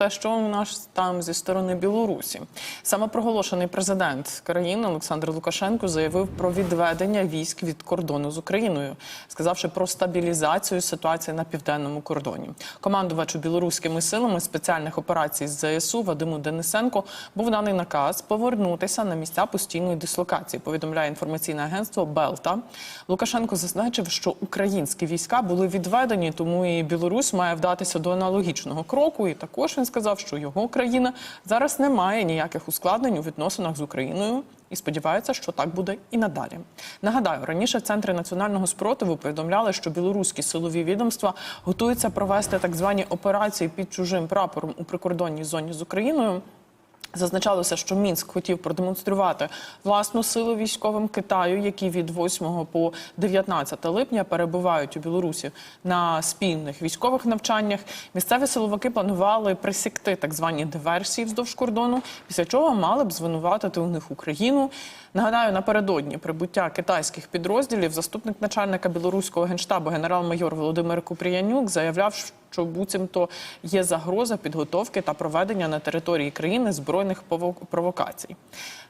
Те, що у нас там зі сторони Білорусі, самопроголошений президент країни Олександр Лукашенко заявив про відведення військ від кордону з Україною, сказавши про стабілізацію ситуації на південному кордоні. Командувачу білоруськими силами спеціальних операцій з ЗСУ Вадиму Денисенко був даний наказ повернутися на місця постійної дислокації. Повідомляє інформаційне агентство Белта. Лукашенко зазначив, що українські війська були відведені, тому і Білорусь має вдатися до аналогічного кроку. І також сказав, що його країна зараз не має ніяких ускладнень у відносинах з Україною. І сподівається, що так буде і надалі. Нагадаю, раніше центри національного спротиву повідомляли, що білоруські силові відомства готуються провести так звані операції під чужим прапором у прикордонній зоні з Україною. Зазначалося, що Мінськ хотів продемонструвати власну силу військовим Китаю, які від 8 по 19 липня перебувають у Білорусі на спільних військових навчаннях. Місцеві силовики планували присікти так звані диверсії вздовж кордону, після чого мали б звинуватити у них Україну. Нагадаю, напередодні прибуття китайських підрозділів заступник начальника білоруського генштабу генерал-майор Володимир Купріянюк заявляв, що буцімто є загроза підготовки та проведення на території країни збройних провокацій.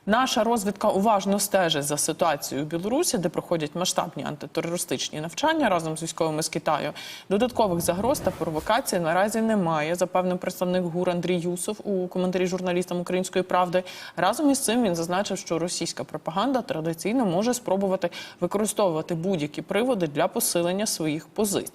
Наша розвідка уважно стежить за ситуацією у Білорусі, де проходять масштабні антитерористичні навчання разом з військовими з Китаю. Додаткових загроз та провокацій наразі немає, запевнив представник ГУР Андрій Юсов у коментарі журналістам Української правди. Разом із цим він зазначив, що російська пропаганда традиційно може спробувати використовувати будь-які приводи для посилення своїх позицій.